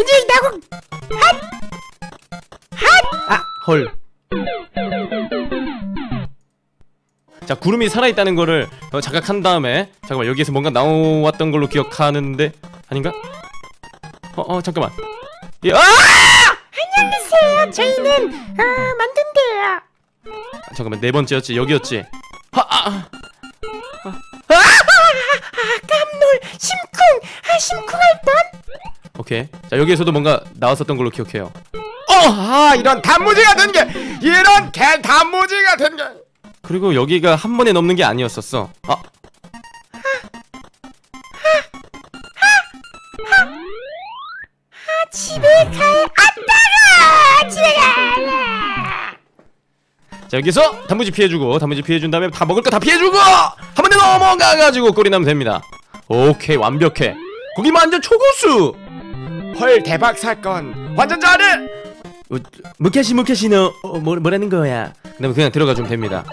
움직인다고? 핫핫아 헐. 자 구름이 살아있다는 거를 자각한 다음에 잠깐만 여기에서 뭔가 나왔던 걸로 기억하는데 아닌가? 어어 잠깐만. 예, 아! 안녕하세요. 저희는 어, 만든대요. 잠깐만 네 번째였지 여기였지. 하, 아! 오케이. 자 여기에서도 뭔가 나왔었던 걸로 기억해요. 어, 아 이런 단무지 같은 게 이런 개 단무지 같은 게. 그리고 여기가 한 번에 넘는 게 아니었었어. 아. 집에 갈 아빠가 집에 갈래. 자 여기서 단무지 피해주고 단무지 피해준 다음에 다 먹을 거 다 피해주고! 한 번에 넘어가가지고 꼴이 나면 됩니다. 오케이 완벽해. 거기 완전 초고수 헐 대박 사건. 완전 잘해 어, 무캐시 무캐시 너 어, 뭐, 뭐라는 거야? 그다음에 그냥 들어가 주면 됩니다